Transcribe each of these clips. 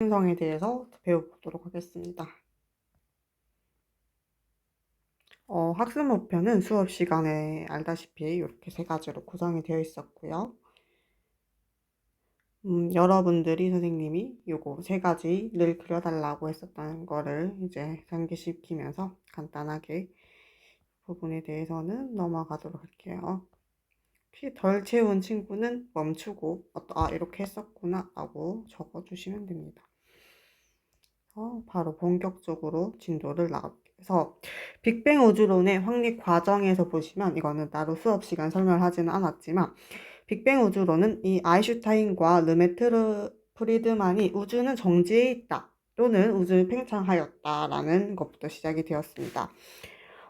행성에 대해서 배워보도록 하겠습니다. 어, 학습 목표는 수업 시간에 알다시피 이렇게 세 가지로 구성이 되어 있었고요. 음, 여러분들이 선생님이 요거 세 가지를 그려달라고 했었다는 거를 이제 상기시키면서 간단하게 부분에 대해서는 넘어가도록 할게요. 혹시 덜 채운 친구는 멈추고 아 이렇게 했었구나 라고 적어주시면 됩니다. 어, 바로 본격적으로 진도를. 그래서 빅뱅 우주론의 확립 과정에서 보시면 이거는 따로 수업 시간 설명을 하지는 않았지만 빅뱅 우주론은 이 아인슈타인과 르메트르 프리드만이 우주는 정지해 있다 또는 우주는 팽창하였다라는 것부터 시작이 되었습니다.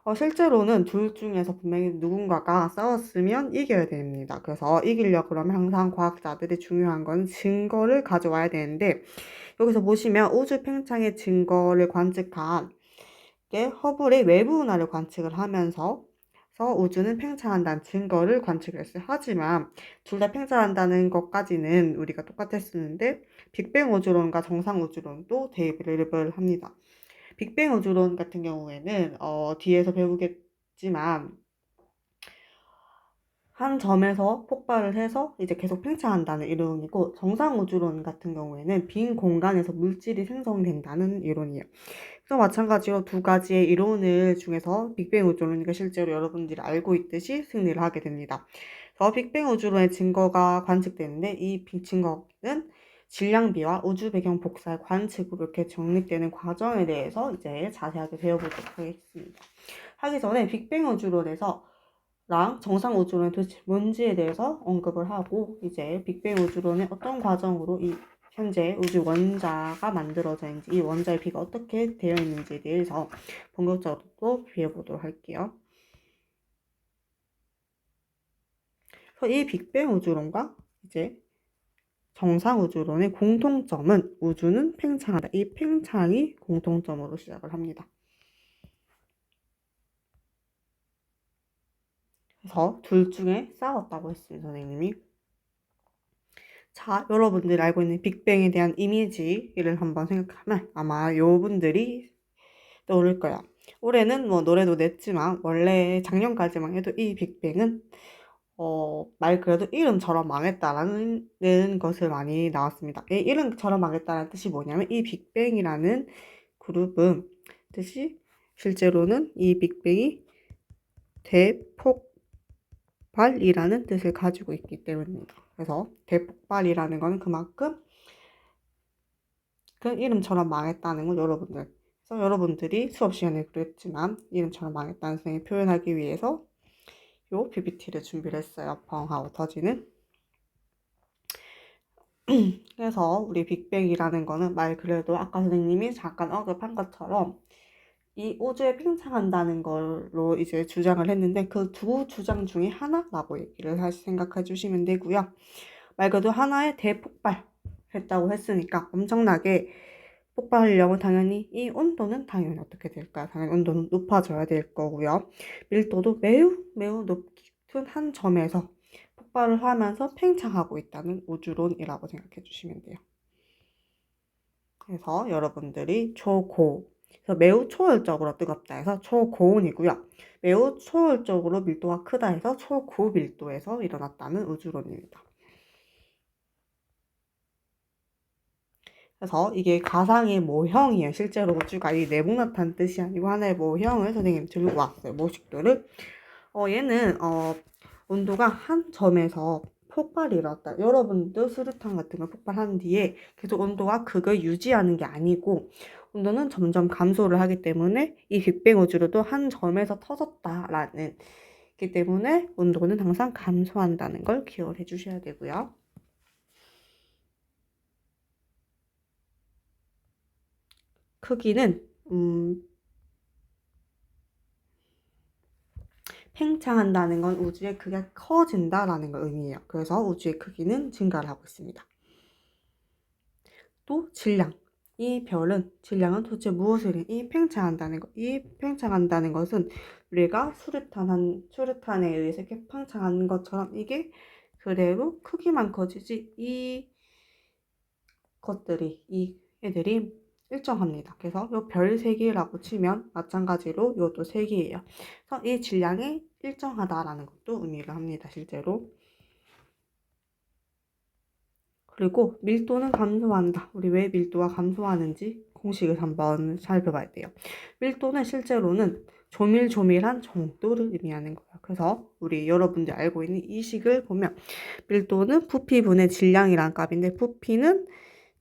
어, 실제로는 둘 중에서 분명히 누군가가 싸웠으면 이겨야 됩니다. 그래서 이기려 그러면 항상 과학자들이 중요한 건 증거를 가져와야 되는데 여기서 보시면 우주 팽창의 증거를 관측한 게 허블의 외부 운하를 관측을 하면서 우주는 팽창한다는 증거를 관측을 했어요. 하지만 둘 다 팽창한다는 것까지는 우리가 똑같았었는데 빅뱅 우주론과 정상 우주론도 대립을 합니다. 빅뱅 우주론 같은 경우에는 어, 뒤에서 배우겠지만 한 점에서 폭발을 해서 이제 계속 팽창한다는 이론이고 정상 우주론 같은 경우에는 빈 공간에서 물질이 생성된다는 이론이에요. 그래서 마찬가지로 두 가지의 이론을 중에서 빅뱅 우주론이 실제로 여러분들이 알고 있듯이 승리를 하게 됩니다. 그래서 빅뱅 우주론의 증거가 관측되는데 이 증거는 질량비와 우주 배경 복사의 관측으로 이렇게 정립되는 과정에 대해서 이제 자세하게 배워보도록 하겠습니다. 하기 전에 빅뱅 우주론에서 랑 정상 우주론이 도대체 뭔지에 대해서 언급을 하고 이제 빅뱅 우주론의 어떤 과정으로 이 현재 우주 원자가 만들어져 있는지 이 원자의 비가 어떻게 되어 있는지에 대해서 본격적으로 배워보도록 할게요. 그래서 이 빅뱅 우주론과 이제 정상 우주론의 공통점은 우주는 팽창하다. 이 팽창이 공통점으로 시작을 합니다. 그래서 둘 중에 싸웠다고 했어요, 선생님이. 자, 여러분들이 알고 있는 빅뱅에 대한 이미지를 한번 생각하면 아마 요분들이 떠오를 거야. 올해는 뭐 노래도 냈지만 원래 작년까지만 해도 이 빅뱅은 어, 말 그래도 이름처럼 망했다라는 것을 많이 나왔습니다. 이 이름처럼 망했다는 뜻이 뭐냐면 이 빅뱅이라는 그룹은 뜻이 실제로는 이 빅뱅이 대폭발이라는 뜻을 가지고 있기 때문입니다. 그래서 대폭발이라는 것은 그만큼 그 이름처럼 망했다는 걸 여러분들 그래서 여러분들이 수업 시간에 그랬지만 이름처럼 망했다는 생을 표현하기 위해서 요 PPT를 준비를 했어요. 펑 하고 터지는. 그래서 우리 빅뱅이라는 거는 말 그래도 아까 선생님이 잠깐 언급한 것처럼 이 우주에 팽창한다는 걸로 이제 주장을 했는데 그 두 주장 중에 하나라고 얘기를 하시 생각해 주시면 되고요. 말 그대로 하나의 대폭발 했다고 했으니까 엄청나게 폭발하려면 당연히 이 온도는 당연히 어떻게 될까요? 당연히 온도는 높아져야 될 거고요. 밀도도 매우 매우 높은 한 점에서 폭발을 하면서 팽창하고 있다는 우주론이라고 생각해 주시면 돼요. 그래서 여러분들이 초고 그래서 매우 초월적으로 뜨겁다 해서 초고온이고요. 매우 초월적으로 밀도가 크다 해서 초고밀도에서 일어났다는 우주론입니다. 그래서 이게 가상의 모형이에요. 실제로 우주가 이 네모나타는 뜻이 아니고 하나의 모형을 선생님 들고 왔어요. 모식도를. 어, 얘는 어, 온도가 한 점에서 폭발이 일어났다. 여러분도 수류탄 같은 걸 폭발한 뒤에 계속 온도가 그걸 유지하는 게 아니고 온도는 점점 감소를 하기 때문에 이 빅뱅 우주로도 한 점에서 터졌다라는 기 때문에 온도는 항상 감소한다는 걸 기억을 해주셔야 되고요. 크기는 음, 팽창한다는 건 우주의 크기가 커진다라는 걸 의미해요. 그래서 우주의 크기는 증가를 하고 있습니다. 또 질량. 이 별은 질량은 도대체 무엇을 이 팽창한다는 것. 이 팽창한다는 것은 우리가 수류탄 한 수류탄에 의해서 이렇게 팽창하는 것처럼 이게 그대로 크기만 커지지 이 것들이 이 애들이 일정합니다. 그래서 요 별 3개라고 치면 마찬가지로 요것도 3개예요. 그래서 이 질량이 일정하다라는 것도 의미를 합니다. 실제로. 그리고 밀도는 감소한다. 우리 왜 밀도가 감소하는지 공식을 한번 살펴봐야 돼요. 밀도는 실제로는 조밀조밀한 정도를 의미하는 거예요. 그래서 우리 여러분들 알고 있는 이 식을 보면 밀도는 부피분의 질량이란 값인데 부피는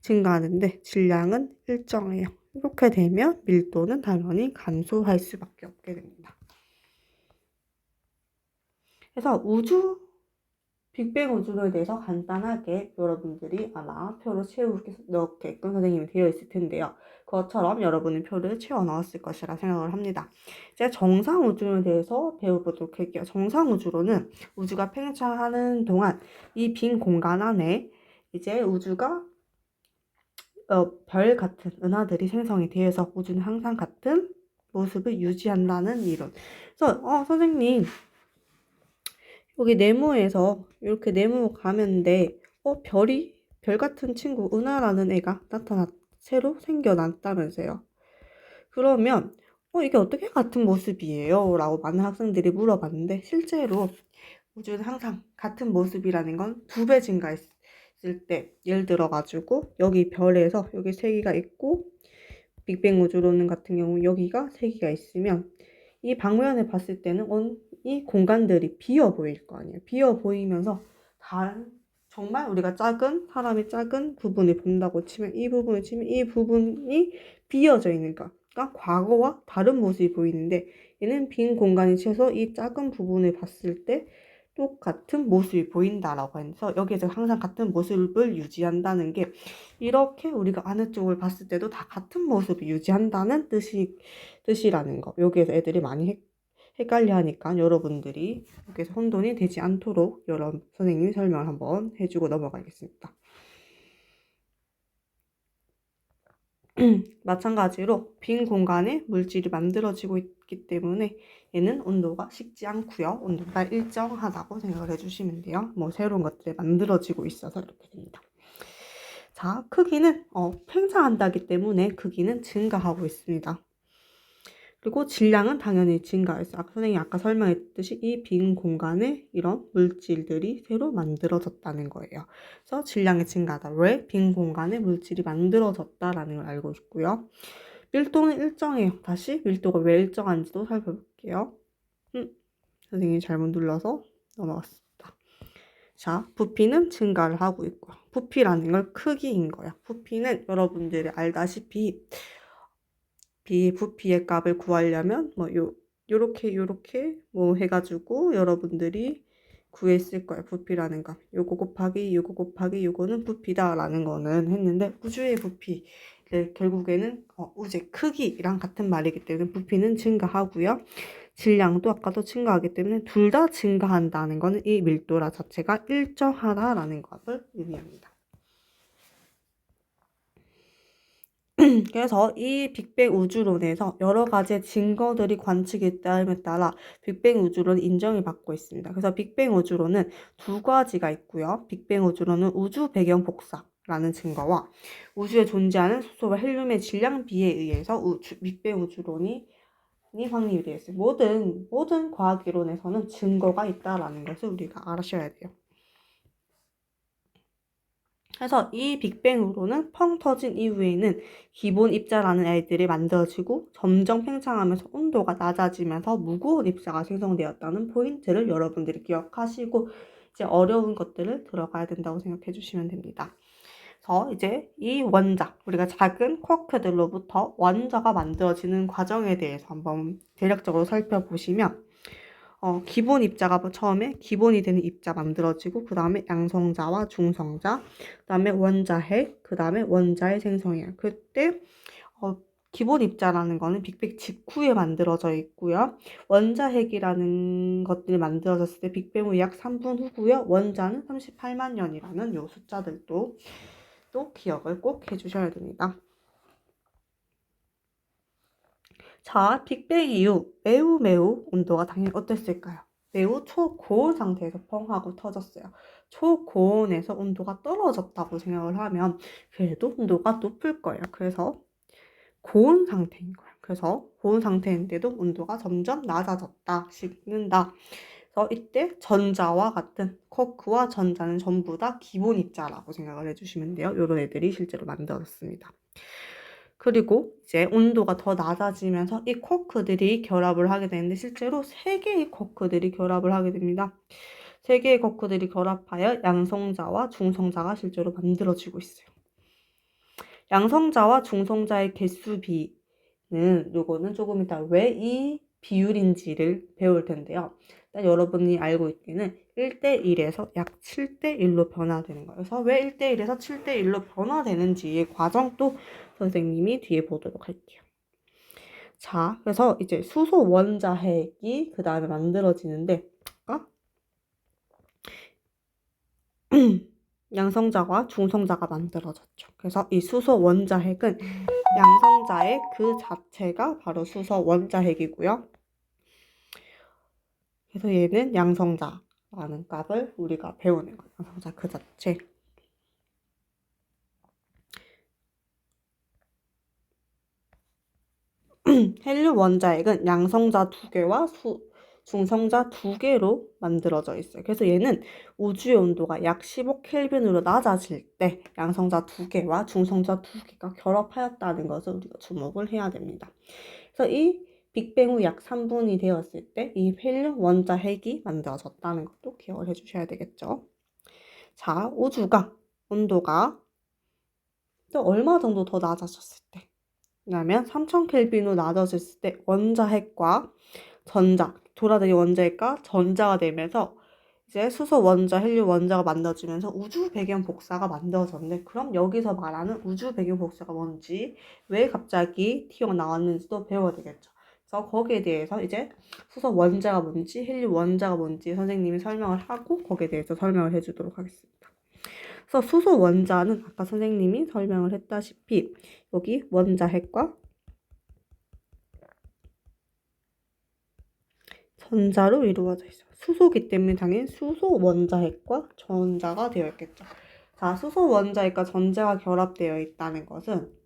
증가하는데 질량은 일정해요. 이렇게 되면 밀도는 당연히 감소할 수밖에 없게 됩니다. 그래서 우주 빅뱅 우주로에 대해서 간단하게 여러분들이 아마 표로 채우게끔 선생님이 되어 있을 텐데요. 그것처럼 여러분은 표를 채워 넣었을 것이라 생각을 합니다. 이제 정상 우주에 대해서 배워보도록 할게요. 정상 우주로는 우주가 팽창하는 동안 이 빈 공간 안에 이제 우주가 어, 별 같은 은하들이 생성이 되어서 우주는 항상 같은 모습을 유지한다는 이론. 그래서 어, 선생님 여기 네모에서 이렇게 네모 가면데 어 별이 별 같은 친구 은하라는 애가 나타났 새로 생겨났다면서요. 그러면 어 이게 어떻게 같은 모습이에요? 라고 많은 학생들이 물어봤는데 실제로 우주는 항상 같은 모습이라는 건 두 배 증가했 을 때 예를 들어 가지고 여기 별에서 여기 세 개가 있고 빅뱅 우주로는 같은 경우 여기가 세 개가 있으면 이 방면에 봤을 때는 이 공간들이 비어 보일 거 아니에요. 비어 보이면서 다른 정말 우리가 작은 사람이 작은 부분을 본다고 치면 이 부분을 치면 이 부분이 비어져 있는 거. 그러니까 과거와 다른 모습이 보이는데 얘는 빈 공간이 채서 이 작은 부분을 봤을 때 똑같은 모습이 보인다라고 해서 여기에서 항상 같은 모습을 유지한다는 게 이렇게 우리가 아느 쪽을 봤을 때도 다 같은 모습을 유지한다는 뜻이 뜻이라는 거. 여기에서 애들이 많이 헷, 헷갈려 하니까 여러분들이 여기서 혼돈이 되지 않도록 여러 선생님이 설명을 한번 해주고 넘어가겠습니다. 마찬가지로 빈 공간에 물질이 만들어지고 있기 때문에 얘는 온도가 식지 않고요. 온도가 일정하다고 생각을 해주시면 돼요. 뭐 새로운 것들이 만들어지고 있어서 이렇게 됩니다. 자, 크기는 어, 팽창한다기 때문에 크기는 증가하고 있습니다. 그리고 질량은 당연히 증가했어요. 아까 선생님이 아까 설명했듯이 이 빈 공간에 이런 물질들이 새로 만들어졌다는 거예요. 그래서 질량이 증가하다. 왜? 빈 공간에 물질이 만들어졌다라는 걸 알고 있고요. 밀도는 일정해요. 다시 밀도가 왜 일정한지도 살펴볼게요. 음, 선생님이 잘못 눌러서 넘어갔습니다. 자, 부피는 증가를 하고 있고요. 부피라는 걸 크기인 거야. 부피는 여러분들이 알다시피 비 부피의 값을 구하려면 뭐 요 요렇게 요렇게 뭐 해가지고 여러분들이 구했을 거예요. 부피라는 값. 요거 곱하기 요거 곱하기 요거는 부피다라는 거는 했는데 우주의 부피를 결국에는 어, 우주의 크기랑 같은 말이기 때문에 부피는 증가하고요. 질량도 아까도 증가하기 때문에 둘 다 증가한다는 거는 이 밀도라 자체가 일정하다라는 것을 의미합니다. 그래서 이 빅뱅 우주론에서 여러 가지 증거들이 관측이 됨에 따라 빅뱅 우주론 인정을 받고 있습니다. 그래서 빅뱅 우주론은 두 가지가 있고요. 빅뱅 우주론은 우주 배경 복사 라는 증거와 우주에 존재하는 수소와 헬륨의 질량 비에 의해서 우주, 빅뱅 우주론이 확립이 있어요. 모든 모든 과학 이론에서는 증거가 있다라는 것을 우리가 알아셔야 돼요. 그래서 이 빅뱅으로는 펑 터진 이후에는 기본 입자라는 애들이 만들어지고 점점 팽창하면서 온도가 낮아지면서 무거운 입자가 생성되었다는 포인트를 여러분들이 기억하시고 이제 어려운 것들을 들어가야 된다고 생각해 주시면 됩니다. 그래서 이제 이 원자, 우리가 작은 쿼크들로부터 원자가 만들어지는 과정에 대해서 한번 대략적으로 살펴보시면 어, 기본 입자가 뭐 처음에 기본이 되는 입자 만들어지고 그 다음에 양성자와 중성자, 그 다음에 원자핵, 그 다음에 원자의 생성이에요. 그때 어, 기본 입자라는 거는 빅뱅 직후에 만들어져 있고요. 원자핵이라는 것들이 만들어졌을 때 빅뱅 후 약 3분 후고요. 원자는 38만 년이라는 요 숫자들도 또 기억을 꼭 해주셔야 됩니다. 자, 빅뱅 이후 매우 매우 온도가 당연히 어땠을까요? 매우 초고온 상태에서 펑 하고 터졌어요. 초고온에서 온도가 떨어졌다고 생각을 하면 그래도 온도가 높을 거예요. 그래서 고온 상태인 거예요. 그래서 고온 상태인데도 온도가 점점 낮아졌다, 식는다. 그래서 이때 전자와 같은 코크와 전자는 전부 다 기본 입자라고 생각을 해주시면 돼요. 이런 애들이 실제로 만들어졌습니다. 그리고 이제 온도가 더 낮아지면서 이 코크들이 결합을 하게 되는데 실제로 세 개의 코크들이 결합을 하게 됩니다. 세 개의 코크들이 결합하여 양성자와 중성자가 실제로 만들어지고 있어요. 양성자와 중성자의 개수 비는 요거는 조금 이따 왜 이 비율인지를 배울 텐데요. 일단 여러분이 알고 있기는 1대1에서 약 7대1로 변화되는 거예요. 그래서 왜 1대1에서 7대1로 변화되는지의 과정도 선생님이 뒤에 보도록 할게요. 자, 그래서 이제 수소 원자핵이 그 다음에 만들어지는데, 아까 양성자와 중성자가 만들어졌죠. 그래서 이 수소 원자핵은 양성자의 그 자체가 바로 수소 원자핵이고요. 그래서 얘는 양성자 라는 값을 우리가 배우는 거예요. 양성자 그 자체. 헬륨 원자핵은 양성자 두 개와 수, 중성자 두 개로 만들어져 있어요. 그래서 얘는 우주의 온도가 약 15켈빈으로 낮아질 때 양성자 두 개와 중성자 두 개가 결합하였다는 것을 우리가 주목을 해야 됩니다. 그래서 이 빅뱅 후 약 3분이 되었을 때 이 헬륨 원자 핵이 만들어졌다는 것도 기억을 해주셔야 되겠죠. 자, 우주가 온도가 또 얼마 정도 더 낮아졌을 때 그러면 3000 켈빈으로 낮아졌을 때 원자 핵과 전자, 돌아다니는 원자핵과 전자가 되면서 이제 수소 원자, 헬륨 원자가 만들어지면서 우주 배경 복사가 만들어졌는데 그럼 여기서 말하는 우주 배경 복사가 뭔지 왜 갑자기 튀어나왔는지도 배워야 되겠죠. 그래서 거기에 대해서 이제 수소 원자가 뭔지, 헬륨 원자가 뭔지 선생님이 설명을 하고 거기에 대해서 설명을 해주도록 하겠습니다. 그래서 수소 원자는 아까 선생님이 설명을 했다시피 여기 원자 핵과 전자로 이루어져 있어요. 수소기 때문에 당연히 수소 원자핵과 전자가 되어 있겠죠. 자, 수소 원자핵과 전자가 결합되어 있다는 것은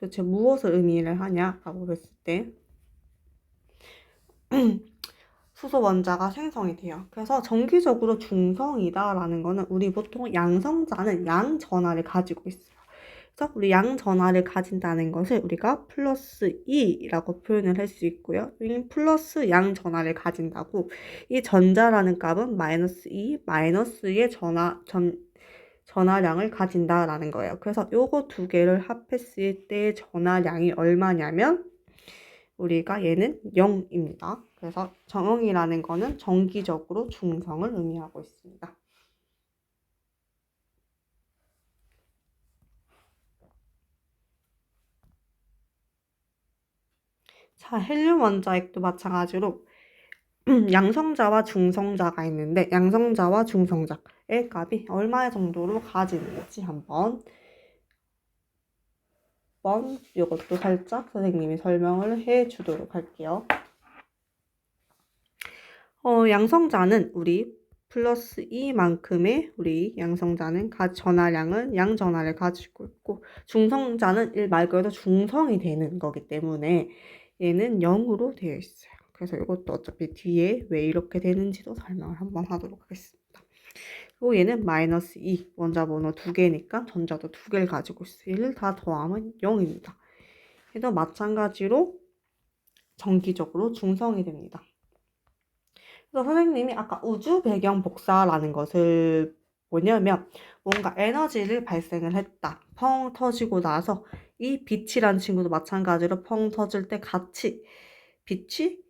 도대체 무엇을 의미를 하냐라고 했을 때 수소 원자가 생성이 돼요. 그래서 정기적으로 중성이다라는 거는 우리 보통 양성자는 양전하를 가지고 있어요. 그래서 우리 양전하를 가진다는 것을 우리가 플러스 2라고 표현을 할 수 있고요. 여기는 플러스 양전하를 가진다고 이 전자라는 값은 마이너스 2, 마이너스의 전하, 전, 전하량을 가진다라는 거예요. 그래서 요거 두 개를 합했을 때 전하량이 얼마냐면 우리가 얘는 0입니다. 그래서 정응이라는 거는 정기적으로 중성을 의미하고 있습니다. 자, 헬륨 원자핵도 마찬가지로 양성자와 중성자가 있는데 양성자와 중성자의 값이 얼마 정도로 가지는지 한번 번 이것도 살짝 선생님이 설명을 해 주도록 할게요. 어, 양성자는 우리 플러스 2만큼의 우리 양성자는 가 전하량은 양전하를 가지고 있고 중성자는 말 그대로 중성이 되는 거기 때문에 얘는 0으로 되어 있어요. 그래서 이것도 어차피 뒤에 왜 이렇게 되는지도 설명을 한번 하도록 하겠습니다. 그리고 얘는 마이너스 2 원자 번호 두 개니까 전자도 두 개를 가지고 있어요. 얘를 다 더하면 0입니다. 그래서 마찬가지로 정기적으로 중성이 됩니다. 그래서 선생님이 아까 우주 배경 복사라는 것을 뭐냐면 뭔가 에너지를 발생을 했다. 펑 터지고 나서 이 빛이란 친구도 마찬가지로 펑 터질 때 같이 빛이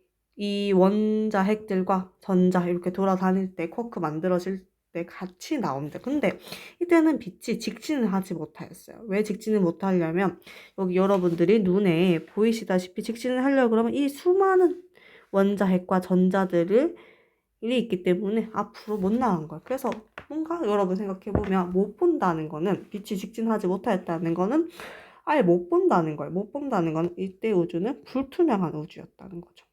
이 원자 핵들과 전자 이렇게 돌아다닐 때 쿼크 만들어질 때 같이 나옵니다. 근데 이때는 빛이 직진을 하지 못하였어요. 왜 직진을 못하려면 여기 여러분들이 눈에 보이시다시피 직진을 하려고 그러면 이 수많은 원자 핵과 전자들을 일이 있기 때문에 앞으로 못 나간 거예요. 그래서 뭔가 여러분 생각해보면 못 본다는 거는 빛이 직진하지 못하였다는 거는 아예 못 본다는 거예요. 못 본다는 건 이때 우주는 불투명한 우주였다는 거죠.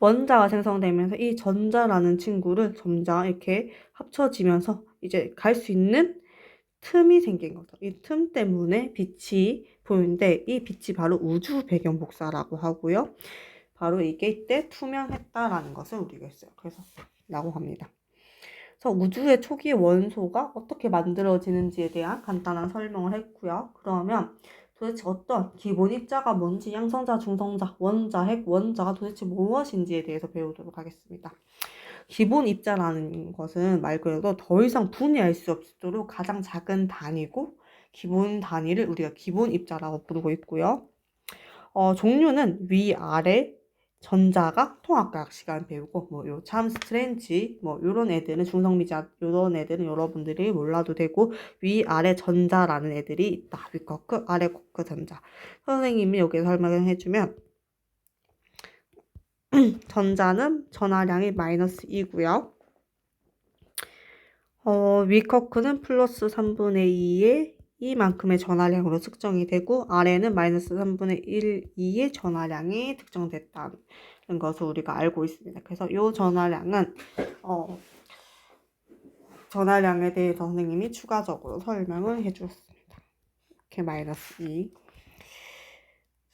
원자가 생성되면서 이 전자라는 친구를 점자 이렇게 합쳐지면서 이제 갈 수 있는 틈이 생긴 거죠. 이 틈 때문에 빛이 보이는데 이 빛이 바로 우주 배경 복사라고 하고요. 바로 이게 이때 투명했다라는 것을 우리가 했어요. 그래서 라고 합니다. 그래서 우주의 초기 원소가 어떻게 만들어지는지에 대한 간단한 설명을 했고요. 그러면 도대체 어떤 기본 입자가 뭔지, 양성자, 중성자, 원자, 핵, 원자가 도대체 무엇인지에 대해서 배우도록 하겠습니다. 기본 입자라는 것은 말 그대로 더 이상 분해할 수 없도록 가장 작은 단위고 기본 단위를 우리가 기본 입자라고 부르고 있고요. 어, 종류는 위, 아래, 전자가 통합과학 시간 배우고 뭐 요 참 스트렌치 뭐 요런 애들은 중성미자 요런 애들은 여러분들이 몰라도 되고 위 아래 전자라는 애들이 있다. 위커크 아래 코크 전자. 선생님이 여기서 설명을 해주면 전자는 전하량이 마이너스 2고요. 어, 위커크는 플러스 3분의 2에 이만큼의 전화량으로 측정이 되고 아래는 마이너스 3분의 1, 2의 전화량이 특정됐다는 것을 우리가 알고 있습니다. 그래서 이 전화량은 어, 전화량에 대해 선생님이 추가적으로 설명을 해주었습니다. 이렇게 마이너스 2.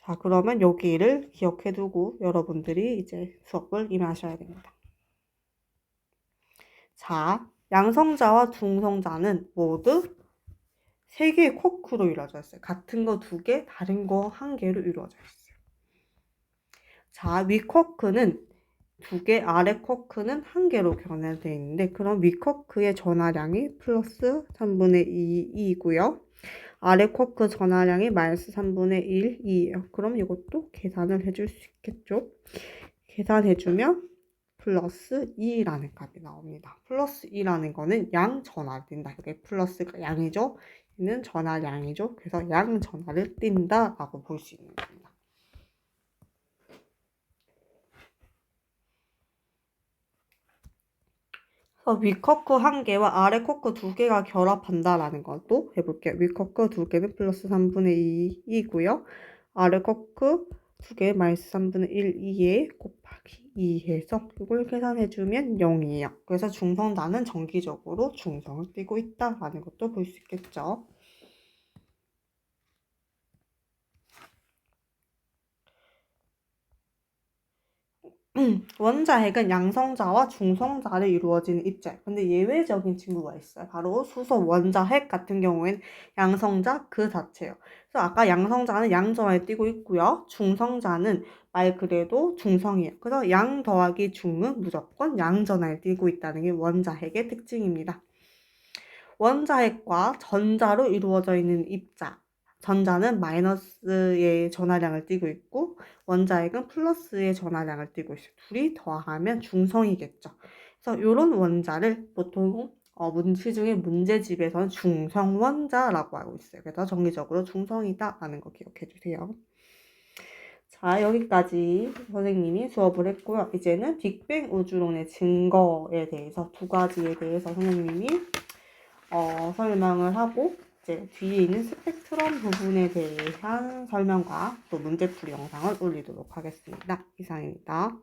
자 그러면 여기를 기억해두고 여러분들이 이제 수업을 임하셔야 됩니다. 자 양성자와 중성자는 모두 세 개의 코크로 이루어져 있어요. 같은 거 두 개, 다른 거 한 개로 이루어져 있어요. 자, 위 코크는 두 개, 아래 코크는 한 개로 변화되어 있는데 그럼 위 코크의 전하량이 플러스 3분의 2이고요. 아래 코크 전하량이 마이너스 3분의 1, 2예요. 그럼 이것도 계산을 해줄 수 있겠죠? 계산해주면 플러스 2라는 값이 나옵니다. 플러스 2라는 거는 양 전화를 띈다. 이게 플러스가 양이죠? 는 전하량이죠. 그래서 양 전하를 띈다 라고 볼 수 있는 겁니다. 그래서 위 커크 한 개와 아래 커크 두 개가 결합한다라는 것도 해볼게요. 위 커크 두 개는 플러스 3분의 2이고요. 아래 커크 두 개 마이너스 3분의 1, 2에 곱하기 2 해서 이걸 계산해주면 0이에요. 그래서 중성자는 정기적으로 중성을 띠고 있다라는 것도 볼 수 있겠죠. 원자핵은 양성자와 중성자를 이루어지는 입자. 근데 예외적인 친구가 있어요. 바로 수소 원자핵 같은 경우에는 양성자 그 자체예요. 그래서 아까 양성자는 양전하에 띄고 있고요. 중성자는 말 그대로 중성이에요. 그래서 양 더하기 중은 무조건 양전하에 띄고 있다는 게 원자핵의 특징입니다. 원자핵과 전자로 이루어져 있는 입자. 전자는 마이너스의 전하량을 띠고 있고 원자핵은 플러스의 전하량을 띠고 있어요. 둘이 더하면 중성이겠죠. 그래서 이런 원자를 보통 어, 문시 중에 문제집에서는 중성원자라고 하고 있어요. 그래서 정기적으로 중성이다라는 거 기억해 주세요. 자, 여기까지 선생님이 수업을 했고요. 이제는 빅뱅 우주론의 증거에 대해서 두 가지에 대해서 선생님이 어, 설명을 하고 이제 뒤에 있는 스펙트럼 부분에 대한 설명과 또 문제풀이 영상을 올리도록 하겠습니다. 이상입니다.